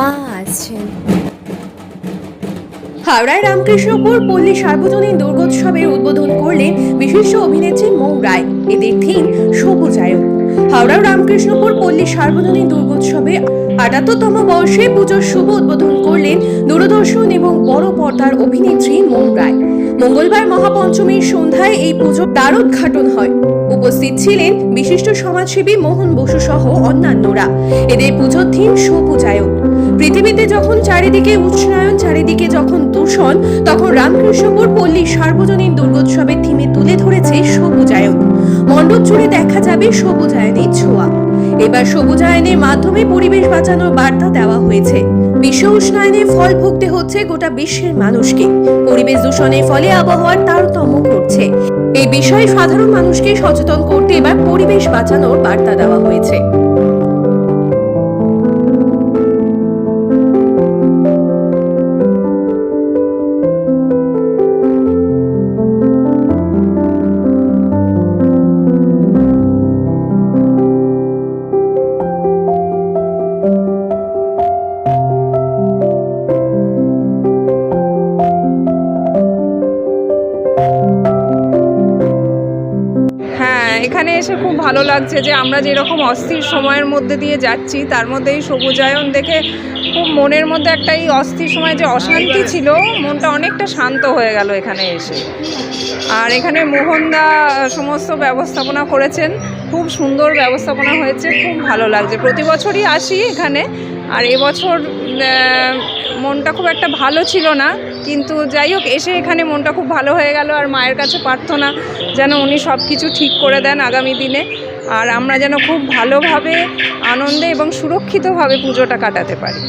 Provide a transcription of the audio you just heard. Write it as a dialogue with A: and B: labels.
A: মা আসছেন
B: হাওড়ায় রামকৃষ্ণপুর পল্লী সার্বজনীন দুর্গোৎসবের উদ্বোধন করলেন বিশিষ্ট অভিনেত্রী মৌ রায়। এদের থিম সবুজায়ন হাওড়ার রামকৃষ্ণপুর পল্লী সার্বজনীন দুর্গোৎসবে আটাত্তরতম বর্ষে পুজোর শুভ উদ্বোধন করলেন দূরদর্শন এবং বড় পর্দার অভিনেত্রী মৌ রায়। মঙ্গলবার মহাপঞ্চমীর সন্ধ্যায় এই পুজোর দ্বারোদ্ঘাটন হয়। উপস্থিত ছিলেন বিশিষ্ট সমাজসেবী মোহন বসু সহ অন্যান্যরা। এদের পুজোর থিম সবুজায়ন পৃথিবীতে যখন চারিদিকে উষ্ণায়ন চারিদিকে যখন দূষণ, তখন রামকৃষ্ণপুর পল্লী সার্বজনীন দুর্গোৎসবের থিমে তুলে ধরেছে সবুজায়ন। মণ্ডপ জুড়ে দেখা যাবে সবুজায়নের ছোঁয়া। এবার সবুজায়নের মাধ্যমে পরিবেশ বাঁচানোর বার্তা দেওয়া হয়েছে। বিশ্ব উষ্ণায়নের ফল ভুগতে হচ্ছে গোটা বিশ্বের মানুষকে। পরিবেশ দূষণের ফলে আবহাওয়ার তারতম্য ঘটছে। এই বিষয়ে সাধারণ মানুষকে সচেতন করতে এবার পরিবেশ বাঁচানোর বার্তা দেওয়া
C: হ্যাঁ এখানে এসে খুব ভালো লাগছে যে আমরা যেরকম অস্থির সময়ের মধ্যে দিয়ে যাচ্ছি, তার মধ্যে এই সবুজায়ন দেখে খুব মনের মধ্যে একটা এই অস্থির সময় যে অশান্তি ছিল, মনটা অনেকটা শান্ত হয়ে গেল এখানে এসে। আর এখানে মোহনদা সমস্ত ব্যবস্থাপনা করেছেন। খুব সুন্দর ব্যবস্থাপনা হয়েছে, খুব ভালো লাগছে। প্রতি বছরই আসি এখানে, আর এবছর মনটা খুব একটা ভালো ছিল না। কিন্তু যাই হোক, এসে এখানে মনটা খুব ভালো হয়ে গেল আর মায়ের কাছে প্রার্থনা যেন উনি সব কিছু ঠিক করে দেন আগামী দিনে। আর আমরা যেন খুব ভালোভাবে, আনন্দে এবং সুরক্ষিতভাবে পুজোটা কাটাতে পারি।